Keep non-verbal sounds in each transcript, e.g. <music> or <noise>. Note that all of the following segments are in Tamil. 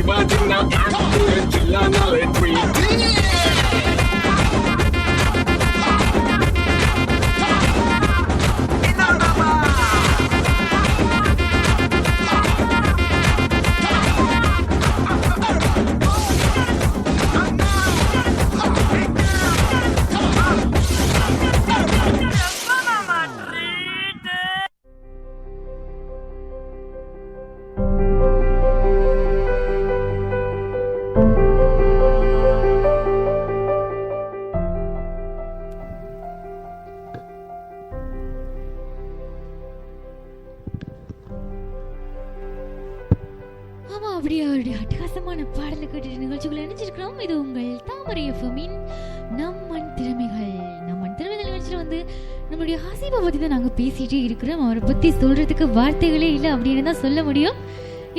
Everybody now. நிகழ்ச்சியில் வந்து நம்மளுடைய ஹசீபை பற்றி தான் நாங்கள் பேசிகிட்டே இருக்கிறோம். அவரை பற்றி சொல்கிறதுக்கு வார்த்தைகளே இல்லை அப்படின்னு தான் சொல்ல முடியும்.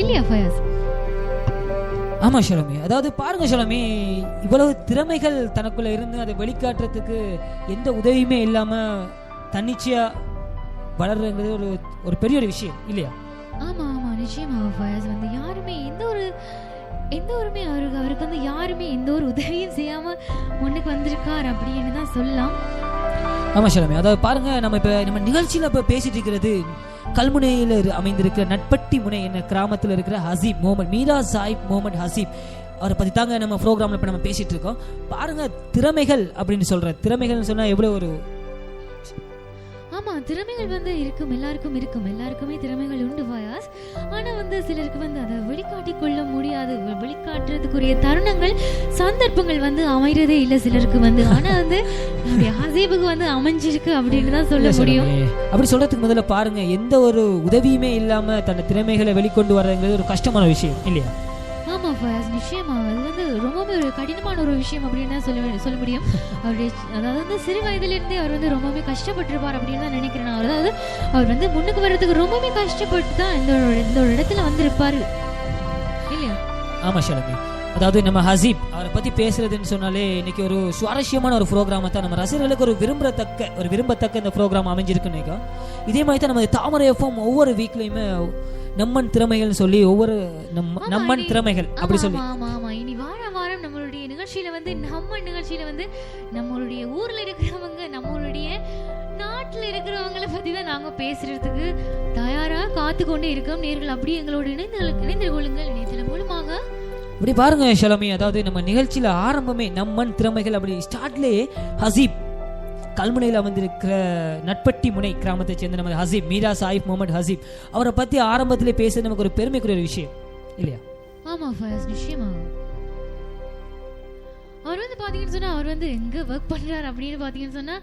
இல்லையா ஃபயாஸ்? ஆமா ஷலமி. அதாவது பாருங்க ஷலமி. இவ்வளவு திறமைகள் தனக்குள்ள இருந்து அதை வெளிக்காட்டுறதுக்கு எந்த உதவியுமே இல்லாம தன்னிச்சையா வளர்றதுங்கிறது ஒரு ஒரு பெரிய ஒரு விஷயம் இல்லையா? ஆமா ஆமா. நிச்சயமாக ஃபயாஸ். வந்து யாருமே எந்த ஒரு எந்த ஒருமே அவருக்கு அவருக்கு வந்து யாருமே எந்த ஒரு உதவியும் செய்யாம முன்னுக்கு வந்திருக்கார் அப்படின்னு தான் சொல்லலாம். ஆமா ஷலமி. அதாவது பாருங்கள் நம்ம இப்போ நம்ம நிகழ்ச்சியில் இப்போ பேசிட்டு இருக்கிறது கல்முனையில் அமைந்திருக்கிற நட்பட்டி முனை என்ன கிராமத்தில் இருக்கிற ஹசீப் மோமன் மீரா சாஹிப் மோமன் ஹசீப். அவரை பற்றி தாங்க நம்ம ப்ரோக்ராமில் இப்போ நம்ம பேசிகிட்டு இருக்கோம். பாருங்கள் திறமைகள் அப்படின்னு சொல்கிற திறமைகள்னு சொன்னால் எவ்வளோ ஒரு ஆமா திறமைகள் வந்து இருக்கும் எல்லாருக்கும் இருக்கும். எல்லாருக்குமே திறமைகள் உண்டு வாயாஸ் ஆனா வந்து சிலருக்கு வந்து அதை வெளிக்காட்டி கொள்ள முடியாது. வெளிக்காட்டுறதுக்குரிய தருணங்கள் சந்தர்ப்பங்கள் வந்து அமைறதே இல்லை சிலருக்கு வந்து. ஆனா வந்து நம்முடைய ஹசீபுக்கு வந்து அமைஞ்சிருக்கு அப்படின்னு தான் சொல்ல முடியும். அப்படி சொல்றதுக்கு முதல்ல பாருங்க எந்த ஒரு உதவியுமே இல்லாம தன் திறமைகளை வெளிக்கொண்டு வர்றதுங்கிறது ஒரு கஷ்டமான விஷயம் இல்லையா? ஆமா ஃபயாஸ் நிச்சயமா அது வந்து ரொம்பவே ஒரு கடினமான ஒரு விஷயம் அப்படின்னு தான் சொல்ல சொல்ல முடியும். அவருடைய அதாவது வந்து சிறு வயதிலிருந்தே அவர் வந்து ரொம்பவே கஷ்டப்பட்டிருப்பார் அப்படின்னு தான் நினைக்கிறேன் நான். அதாவது அவர் வந்து முன்னுக்கு வர்றதுக்கு ரொம்பவே கஷ்டப்பட்டு தான் இந்த ஒரு இந்த ஒரு இடத்துல வந்திருப்பாரு. இல்லையா? ஆமா ஷலமி அதாவது நம்ம ஹசீப் அவரை பத்தி பேசுறதுன்னு சொன்னாலே இன்னைக்கு ஒரு சுவாரஸ்யமான ஒரு ப்ரோக்ராமை தான் நம்ம ரசிகர்களுக்கு ஒரு விரும்பத்தக்க ஒரு விரும்பத்தக்க இந்த ப்ரோக்ராம் அமைஞ்சிருக்குன்னு. இதே மாதிரி தான் நம்ம தாமரை எஃப்எம் ஒவ்வொரு வீக்லயுமே நம்மன் திறமைகள்னு சொல்லி ஒவ்வொரு நம்ம நம்மன் திறமைகள் அப்படி சொல்லி. ஆமா ஆமா இனி வார வாரம் நம்மளுடைய நிகழ்ச்சியில வந்து நம்ம நிகழ்ச்சியில வந்து நம்மளுடைய ஊர்ல இருக்கிறவங்க நம்மளுடைய நாட்டுல இருக்கிறவங்கள பத்தி தான் நாங்க பேசுறதுக்கு தயாரா காத்து கொண்டே இருக்கோம். நேர்கள் அப்படியே எங்களோட இணைந்து இணைந்து இப்படி பாருங்க ஷலமி. அதாவது நம்ம நிகழ்ச்சியில ஆரம்பமே நம்மன் திறமைகள் அப்படி ஸ்டார்ட்லேயே ஹசீப் கல்முனையில் அமர்ந்திருக்கிற நட்பட்டி முனை கிராமத்தை சேர்ந்த நம்ம ஹசீப் மீரா சாயிப் முகமது ஹசீப் அவரை பத்தி ஆரம்பத்தில் பேச நமக்கு ஒரு பெருமைக்குரிய ஒரு விஷயம் இல்லையா? ஆமா ஃபயஸ் நிச்சயமாக அவர் வந்து பாத்தீங்கன்னு சொன்னா அவர் வந்து எங்க ஒர்க் பண்றாரு அப்படின்னு பாத்தீங்கன்னு சொன்னா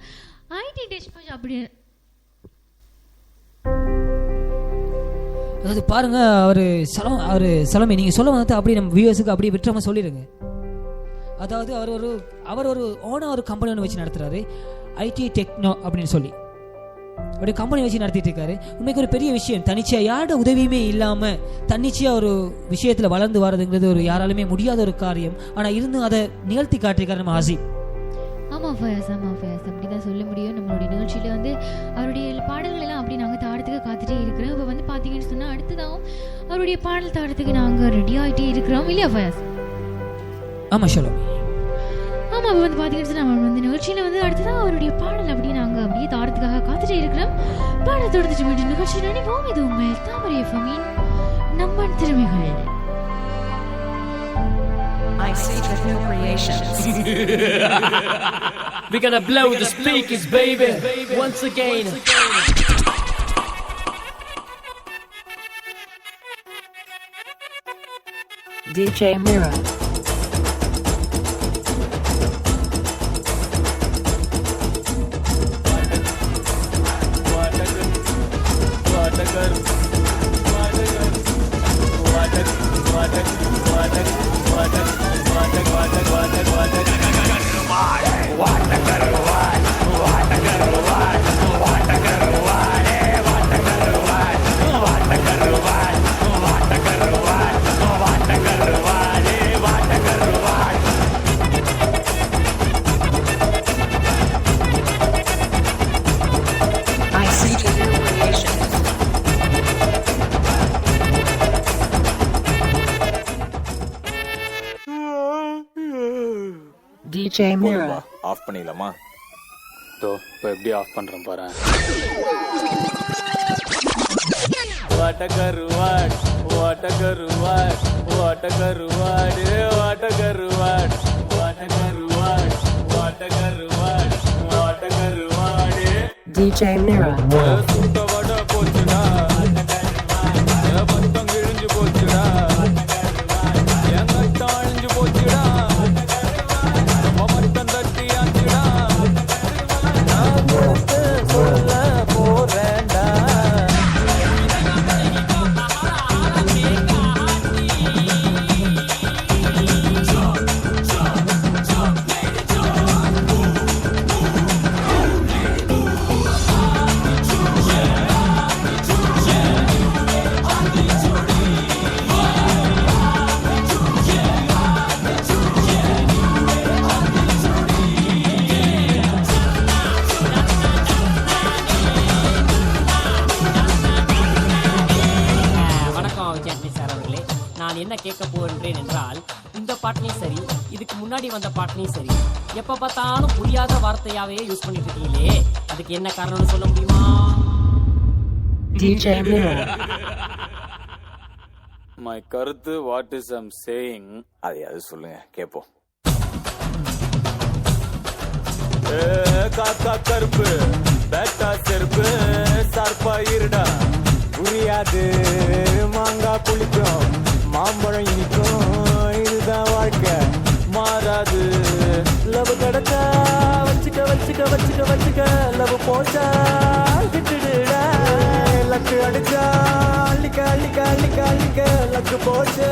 ஐடி டெஸ்ட் அப்படி அதாவது பாருங்க அவரு சலம் அவரு சலமை நீங்க சொல்ல வந்தது அப்படியே நம்ம வியூவர்ஸுக்கு அப்படியே விட்டுறாம சொல்லிடுங்க. அதாவது அவர் ஒரு அவர் ஒரு ஓனா ஒரு கம்பெனி ஒன்று வச்சு நடத்துறாரு. ஐடி டெக்னோ அப்படின்னு சொல்லி. அவருடைய கம்பெனி வச்சு நடத்திட்டு இருக்காரு. உண்மைக்கு ஒரு பெரிய விஷயம். தனிச்சையாக யாரோட உதவியுமே இல்லாம தன்னிச்சையா ஒரு விஷயத்துல வளர்ந்து வர்றதுங்கிறது ஒரு யாராலுமே முடியாத ஒரு காரியம். ஆனா இருந்தும் அதை நிகழ்த்தி காட்டிருக்காரு நம்ம ஹசீப் ஆமா ஃபயாஸ் ஆமா ஃபயாஸ். அப்படிதான் சொல்ல முடியும். நம்மளுடைய நிகழ்ச்சியில வந்து அவருடைய பாடல்கள் எல்லாம் அப்படி நாங்க தாடத்துக்கு அடுத்ததாகவும் அவருடைய பாடல் தாடத்துக்கு நாங்க ரெடி ஆயிட்டே இருக்கிறோம். இல்லையா ஃபயாஸ்? ஆமா ஷலோமி ஆமா இப்போ வந்து சொன்னா அவர் வந்து நிகழ்ச்சியில வந்து அடுத்ததான் அவருடைய பாடல் அப்படியே நாங்க அப்படியே தாடத்துக்காக காத்துட்டே இருக்கிறோம். பாடல் தொடர்ந்துட்டு மீண்டும் நிகழ்ச்சி நினைப்போம் இது உங்கள் தாமரை எஃப்எம்மின் நம்ம திறமைகள் I see the new creations. <laughs> We're gonna blow the speakers, baby, once again. DJ Mira. DJ Mira. Off பண்ணிடலாமா? தோ இப்போ எப்படி ஆஃப் பண்ணுறேன் பாரு. வாட்ட கருவாட் வாட்ட கருவாட் வாட்ட கருவாடு வாட்ட கருவாட் வாட்ட கருவாட் வாட்ட கருவாட் வாட்ட கருவாடு DJ Mira. போகின்றேன் என்றால் இந்த பாட்டிலையும் சரி இதுக்கு முன்னாடி வந்த பாட்டிலையும் சரி. எப்போ பார்த்தாலும் புரியாத வார்த்தையாவே யூஸ் பண்ணிட்டு இருக்கீங்களே அதுக்கு என்ன காரணம்னு சொல்ல முடியுமா. மை கருத்து வாட் இஸ் ஐம் சேயிங் அதை அது சொல்லுங்க கேட்போம் காக்கா கருப்பு பேட்டா செருப்பு சர்ப்பா இருடா. புரியாது மாங்காய் புளிக்கும். மாம்பழம் இனிக்கும். இதுதான் வாழ்க்கை. மாறாது. லவ் கிடைச்சா வச்சுக்க வச்சுக்க வச்சுக்க வச்சுக்க. லவ் போச்சா விட்டுடுடா. லக்கு அடிச்சா அள்ளிக்க அள்ளிக்க அள்ளிக்க அள்ளிக்க. லக்கு போச்சா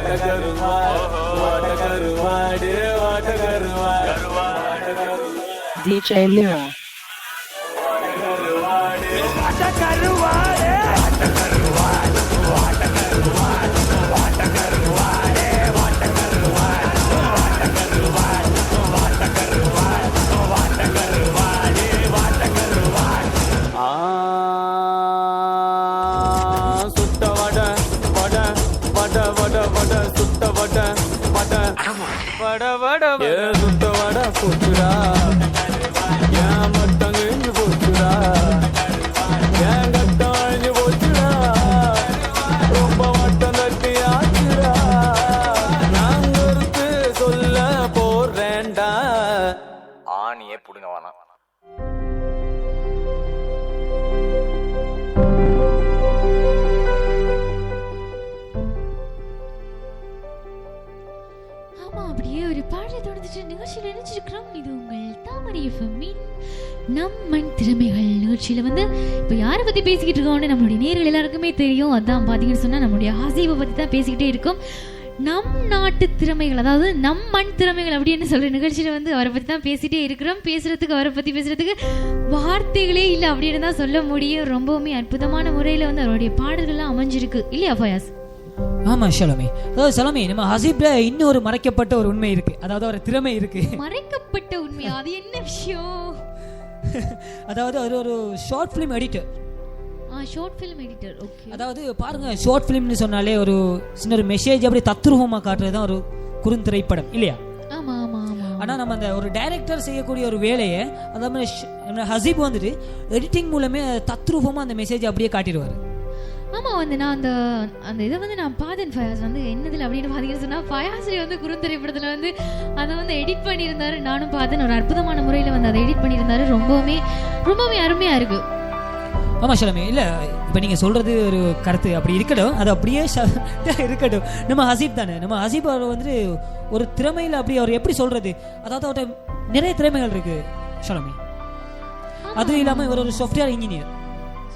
வாட்ட கருவாட் வாட்ட கருவாடு வாட்ட கருவாட் வாட்ட கருவாடு DJ Mira. வாட்ட கருவாடு சுட்ட வட வட வட வட வட சுட்ட வட வட வட வட ஏ சுட்ட வட போச்சுடா ஏன் மட்டம் கிழிஞ்சு நம் மண் திறமைகள் நிகழ்ச்சியில வந்து இப்போ யாரை பத்தி பேசிக்கிட்டு இருக்கோம்னு நம்மளுடைய நேர்கள் எல்லாருக்குமே தெரியும். அதான் பாத்தீங்கன்னு சொன்னா நம்மளுடைய ஹசீபை பத்தி தான் பேசிக்கிட்டே இருக்கோம். நம் நாட்டு திறமைகள் அதாவது நம் மண் திறமைகள் அப்படின்னு சொல்ற நிகழ்ச்சியில வந்து அவரை பத்தி தான் பேசிட்டே இருக்கிறோம். பேசுறதுக்கு அவரை பத்தி பேசுறதுக்கு வார்த்தைகளே இல்லை அப்படின்னு தான் சொல்ல முடியும். ரொம்பவுமே அற்புதமான முறையில வந்து அவருடைய பாடல்கள்லாம் அமைஞ்சிருக்கு. இல்லையா ஃபயாஸ் ஆமா ஷலமே. அதாவது சலமே நம்ம ஹசீப்ல இன்னொரு மறைக்கப்பட்ட ஒரு உண்மை இருக்கு. அதாவது ஒரு திறமை இருக்கு. மறைக்கப்பட்ட உண்மை அது என்ன விஷயம்? <laughs> அதாவது அவர் ஒரு short film editor short film editor okay அதாவது பாருங்க ஷார்ட் ஃபிலிம்னு சொன்னாலே ஒரு சின்ன ஒரு மெசேஜ் அப்படி தத்ரூபமா காட்டுறது தான் ஒரு குறுந்திரைப்படம் இல்லையா? ஆமா ஆமா ஆமா ஆனா நம்ம அந்த ஒரு டைரக்டர் செய்யக்கூடிய ஒரு வேலையை அதே மாதிரி ஷ்- நம்ம ஹசீப் வந்துட்டு எடிட்டிங் மூலமே தத்ரூபமா அந்த மெசேஜ் அப்படியே காட்டிடுவாரு. ஆமா வந்து நான் அந்த அந்த இதை வந்து நான் பார்த்தேன் ஃபயாஸ் வந்து என்னதுல அப்படின்னு பார்த்தீங்கன்னு சொன்னா ஃபயாஸ்ரீ வந்து குறுந்திரைப்படத்துல வந்து அதை வந்து எடிட் பண்ணியிருந்தாரு. நானும் பார்த்தேன் ஒரு அற்புதமான முறையில வந்து அதை எடிட் பண்ணியிருந்தாரு. ரொம்பவுமே ரொம்பவுமே அருமையா இருக்கு. ஆமா ஷலமே. இல்ல இப்ப நீங்க சொல்றது ஒரு கருத்து. அப்படி இருக்கட்டும் அது அப்படியே இருக்கட்டும். நம்ம ஹசீப் தானே. நம்ம ஹசீப் அவர் வந்துட்டு ஒரு திறமையில அப்படி அவர் எப்படி சொல்றது? அதாவது அவர்கிட்ட நிறைய திறமைகள் இருக்கு ஷலமே. அது இல்லாம இவர் ஒரு சாஃப்ட்வேர் இன்ஜினியர்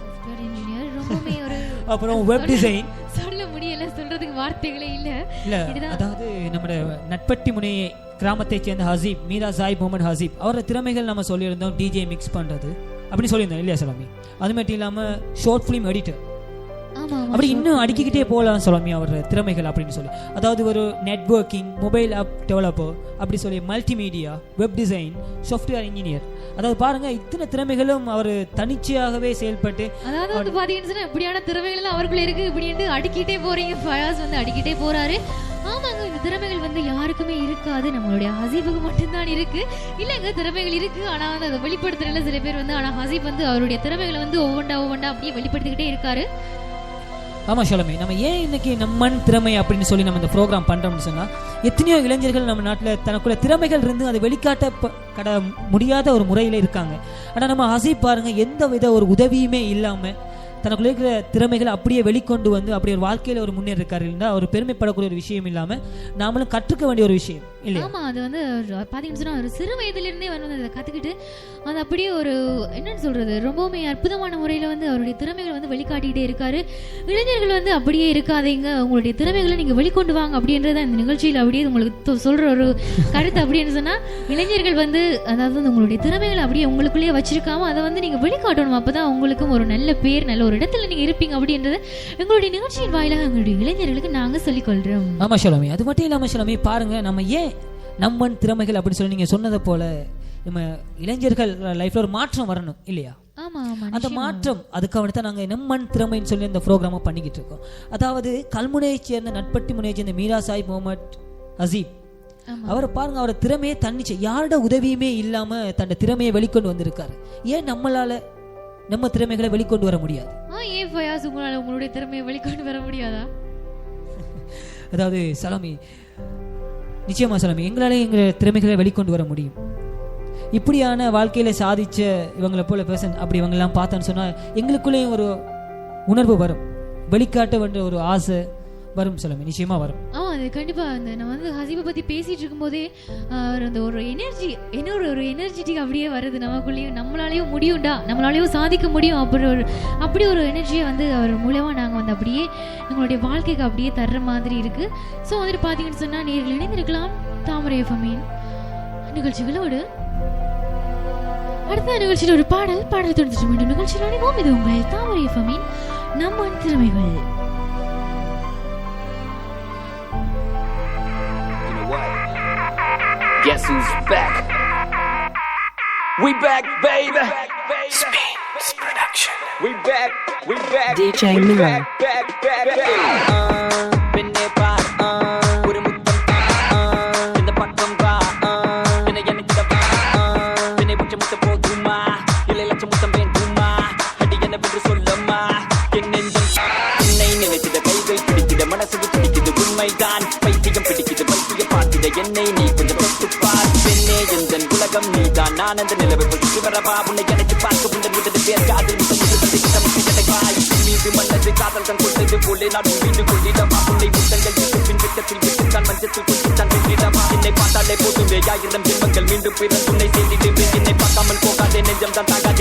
சாஃப்ட்வேர் இன்ஜினியர் ரொம்பவுமே ஒரு அப்புறம் வெப் டிசைன் சொல்ல முடியல சொல்றதுக்கு வார்த்தைகளே இல்ல. இல்ல அதாவது நம்ம நட்பட்டி முனை கிராமத்தை சேர்ந்த ஹசீப் மீரா சாய் முகமது ஹசீப் அவரோட திறமைகள் நம்ம சொல்லியிருந்தோம் டிஜே மிக்ஸ் பண்றது அப்படின்னு சொல்லியிருந்தேன் இல்லையா சலாமி அது மட்டும் இல்லாமல் ஷார்ட் ஃபிலிம் எடிட்டர் அப்படி இன்னும் அடுக்கிக்கிட்டே போகலாம் சொல்லாமி அவர் திறமைகள் அப்படின்னு சொல்லி. அதாவது ஒரு நெட்வொர்க்கிங் மொபைல் ஆப் டெவலப்பர் அப்படி சொல்லி multimedia web design software engineer அதாவது பாருங்க இத்தனை திறமைகளும் அவர் தனிச்சையாகவே செயல்பட்டு அதாவது வந்து பாத்தீங்கன்னு இப்படியான திறமைகள் அவருக்குள்ள இருக்கு. இப்படின்ட்டு அடுக்கிட்டே போறீங்க ஃபயாஸ் வந்து அடிக்கிட்டே போறாரு. ஆமாங்க இந்த திறமைகள் வந்து யாருக்குமே இருக்காது. நம்மளுடைய ஹசீபுக்கு மட்டும்தான் இருக்கு. இல்லைங்க திறமைகள் இருக்கு. ஆனா வந்து அதை வெளிப்படுத்துறதுல சில பேர் வந்து ஆனா ஹசீப் வந்து அவருடைய திறமைகளை வந்து ஒவ்வொன்றா ஒவ்வொன்றா அப்படியே வெளிப்படுத்திக்கிட்டே இருக்காரு. ஆமாம் ஷலமே நம்ம ஏன் இன்னைக்கு நம்மன் திறமை அப்படின்னு சொல்லி நம்ம இந்த ப்ரோக்ராம் பண்ணுறோம்னு சொன்னால் எத்தனையோ இளைஞர்கள் நம்ம நாட்டில் தனக்குள்ள திறமைகள் இருந்து அதை வெளிக்காட்ட கட முடியாத ஒரு முறையில் இருக்காங்க. ஆனால் நம்ம அசை பாருங்கள் எந்த வித ஒரு உதவியுமே இல்லாமல் தனக்குள்ள இருக்கிற திறமைகளை அப்படியே வெளிக்கொண்டு வந்து அப்படி ஒரு வாழ்க்கையில் ஒரு முன்னேறி இருக்காரு அவர் பெருமைப்படக்கூடிய ஒரு விஷயம் இல்லாமல் நாமளும் கற்றுக்க வேண்டிய ஒரு விஷயம் இல்லையா? ஆமா அது வந்து பார்த்தீங்கன்னு சொன்னா ஒரு சிறு வயதுலேருந்தே வந்து அதை கத்துக்கிட்டு அது அப்படியே ஒரு என்னன்னு சொல்றது ரொம்பவுமே அற்புதமான முறையில் வந்து அவருடைய திறமைகளை வந்து வெளிக்காட்டிகிட்டே இருக்காரு. இளைஞர்கள் வந்து அப்படியே இருக்காதீங்க உங்களுடைய திறமைகளை நீங்க வெளிக்கொண்டு வாங்க அப்படின்றத இந்த நிகழ்ச்சியில் அப்படியே உங்களுக்கு தொ- சொல்ற ஒரு கருத்து அப்படின்னு சொன்னா இளைஞர்கள் வந்து அதாவது வந்து உங்களுடைய திறமைகளை அப்படியே உங்களுக்குள்ளேயே வச்சிருக்காம அதை வந்து நீங்க வெளிக்காட்டணும். அப்பதான் உங்களுக்கும் ஒரு நல்ல பேர் நல்ல ஒரு இடத்துல நீங்க இருப்பீங்க அப்படின்றத எங்களுடைய நிகழ்ச்சியின் வாயிலாக எங்களுடைய இளைஞர்களுக்கு நாங்க சொல்லிக்கொள்கிறோம் ஆமா அது மட்டும் இல்லாம ஷலமி பாருங்க நம்ம ஏன் நம்மன் திறமைகள் அப்படின்னு சொல்லி நீங்க சொன்னதை போல நம்ம இளைஞர்கள் லைஃப்ல ஒரு மாற்றம் வரணும் இல்லையா? ஆமா ஆமா அந்த. மாற்றம் அதுக்காக தான் நாங்கள் நம்மன் திறமைன்னு சொல்லி இந்த ப்ரோக்ராமை பண்ணிக்கிட்டு இருக்கோம். அதாவது கல்முனையை சேர்ந்த நட்பட்டி முனையை சேர்ந்த மீரா சாஹிப் முகமது அசீப். அவரை பாருங்க அவர் திறமையை தன்னிச்சு யாரோட உதவியுமே இல்லாம தன்னோட திறமையை வெளிக்கொண்டு வந்திருக்காரு. ஏன் நம்மளால நம்ம திறமைகளை வெளிக்கொண்டு வர முடியாது? ஏன் ஃபயாஸ் உங்களால உங்களுடைய திறமையை வெளிக்கொண்டு வர முடியாதா? அதாவது சலாமி நிச்சயமா சலாமி எங்களாலே எங்கள் திறமைகளை வெளிக்கொண்டு வர முடியும்? இப்படியான வாழ்க்கையில் சாதிச்ச இவங்களை போல பேசன் அப்படி இவங்கெல்லாம் பார்த்தோன்னு சொன்னால் எங்களுக்குள்ளேயும் ஒரு உணர்வு வரும். வெளிக்காட்ட வேண்டிய ஒரு ஆசை வரும் சலாமி நிச்சயமா வரும். ஆமா அது கண்டிப்பா. அந்த நான் வந்து ஹசீபை பத்தி பேசிட்டு இருக்கும்போதே ஒரு அந்த ஒரு எனர்ஜி என்ன ஒரு ஒரு எனர்ஜெட்டிக் அப்படியே வருது நமக்குள்ளேயும் நம்மளாலேயும் முடியும்டா நம்மளாலேயும் சாதிக்க முடியும் அப்படி ஒரு அப்படி ஒரு எனர்ஜியை வந்து அவர் மூலமா நாங்கள் வந்து அப்படியே எங்களுடைய வாழ்க்கைக்கு அப்படியே தர்ற மாதிரி இருக்கு. ஸோ வந்துட்டு பாத்தீங்கன்னு சொன்னா நேரில் இணைந்திருக்கலாம். தாமரை எஃப்எம்மின் நிகழ்ச்சிகளோடு அடுத்த நிகழ்ச்சியில் ஒரு பாடல் பாடல் தொடர்ந்து மீண்டும் நிகழ்ச்சியில் அணிவோம் இது உங்கள் தாமரை எஃப்எம்மின் நம்ம திறமைகள் You know what? Guess who's back? We back, baby. Speed production. We back. We back. DJ we Mira. Back, back, back, back. Uh, என்னை நீ கொஞ்சம் தொட்டு பார். பெண்ணே எந்தன் உலகம் நீதான். நான் அந்த நிலவை பொறுத்து வரவா? உன்னை கிடைச்சு பார்க்க உந்தன் விட்டது பேர் காதில். மீது மன்னது காதல் கொண்டது போலே. நான் மீது கொள்ளிடமா உன்னை முத்தங்கள் பின் விட்டத்தில் விட்டு தான் மஞ்சத்தில் கொண்டு தான் வெற்றிடமா என்னை பார்த்தாலே ஆயிரம் ஜென்மங்கள் மீண்டும் பிறந்து உன்னை என்னை பார்க்காமல் போகாதே. நெஞ்சம் தான் தாகாதே.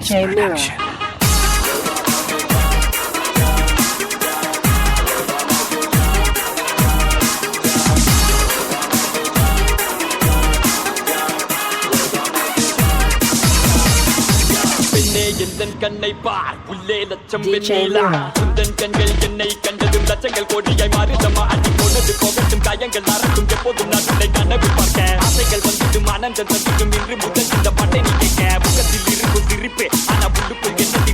DJ. பெண்ணே எந்தன் கண்ணை பார்? உள்ளே லட்சம். உந்தன் கண்கள் என்னை கண்டதும் லட்சங்கள் கோடியாய் மாறுதமா அடி போனது போகட்டும் காயங்கள் மறக்கும் எப்போதும் நான் உன்னை கனவு பார்க்க. ஆசைகள் வந்ததும் ஆனந்தம் தந்ததும் இன்று முதல் இந்த திருப்பு திருப்பே ஆனா புண்டுப்பு என்ன